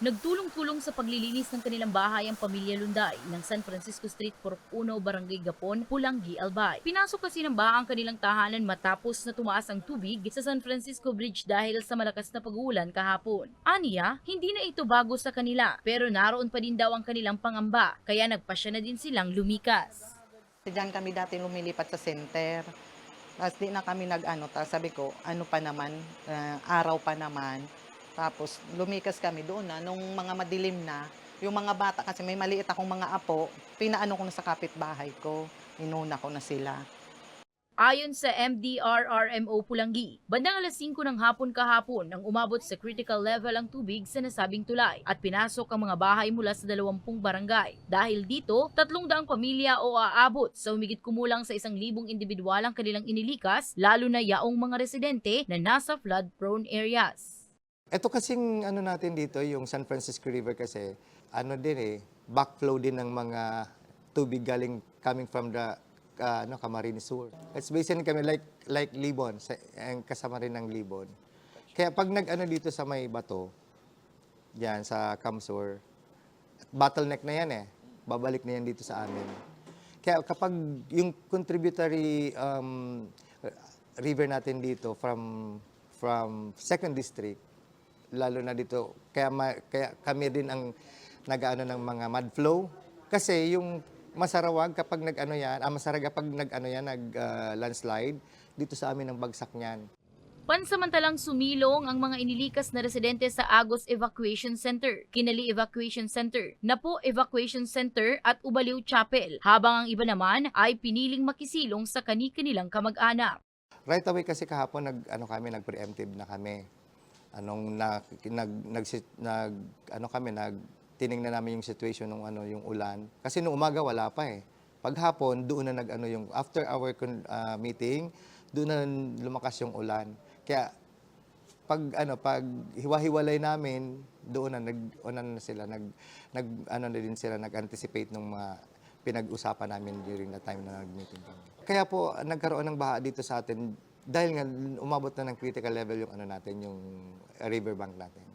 Nagtulong-tulong sa paglilinis ng kanilang bahay ang pamilya Lunday ng San Francisco Street, Purok 1, Barangay Gapon, Pulangi, Albay. Pinasok kasi ng baha ang kanilang tahanan matapos na tumaas ang tubig sa San Francisco Bridge dahil sa malakas na pag-uulan kahapon. Aniya, hindi na ito bago sa kanila pero naroon pa din daw ang kanilang pangamba kaya nagpasya na din silang lumikas. Diyan kami dati lumilipat sa center. Tapos di na kami nag-ano, sabi ko, ano pa naman, ah, araw pa naman. Tapos lumikas kami doon na, nung mga madilim na, yung mga bata, kasi may maliit akong mga apo, pinaano ko na sa kapitbahay ko, inuna ko na sila. Ayon sa MDRRMO Pulangi, bandang alas 5 ng hapon kahapon nang umabot sa critical level ang tubig sa nasabing tulay at pinasok ang mga bahay mula sa 20 barangay. Dahil dito, 300 pamilya o aabot sa umigit kumulang sa isang libong individual ang kanilang inilikas, lalo na yaong mga residente na nasa flood-prone areas. Ito kasing ano natin dito, yung San Francisco River kasi, ano din eh, backflow din ng mga tubig galing coming from the uh, ano, Camarines Sur. It's basically kami like, like Libon, sa, ang kasama rin ng Libon. Kaya pag nag-ano dito sa may bato, yan sa Camsur, bottleneck na yan eh. Babalik na yan dito sa amin. Kaya kapag yung contributory um, river natin dito from from second district, lalo na dito, kaya, ma- kaya kami din ang nag-ano ng mga mud flow. Kasi yung masarawag kapag nag-ano yan, ah, masarag kapag nag-ano yan, nag-landslide, dito sa amin ang bagsak niyan. Pansamantalang sumilong ang mga inilikas na residente sa Agos Evacuation Center, Kinali Evacuation Center, Napo Evacuation Center at Ubaliw Chapel, habang ang iba naman ay piniling makisilong sa kani-kanilang kamag-anak. Right away kasi kahapon nag ano kami nag-preemptive na kami. Anong na, nag, nag, nag ano kami nag tiningnan namin yung situation ng ano yung ulan kasi nung umaga wala pa eh. Paghapon doon na nag ano yung after our ah, meeting doon na lumakas yung ulan. Kaya pag ano pag hiwa-hiwalay namin doon na nag na sila nag nag ano na din sila nag-anticipate ng mga pinag-usapan namin during the time na nag-meeting kami. Kaya po nagkaroon ng baha dito sa atin dahil nga umabot na ng critical level yung ano natin yung riverbank natin.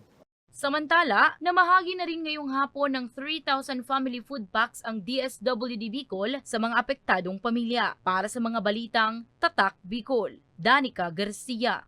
Samantala, namahagi na rin ngayong hapon ng 3,000 family food packs ang DSWD Bicol sa mga apektadong pamilya para sa mga balitang Tatak Bicol. Danica Garcia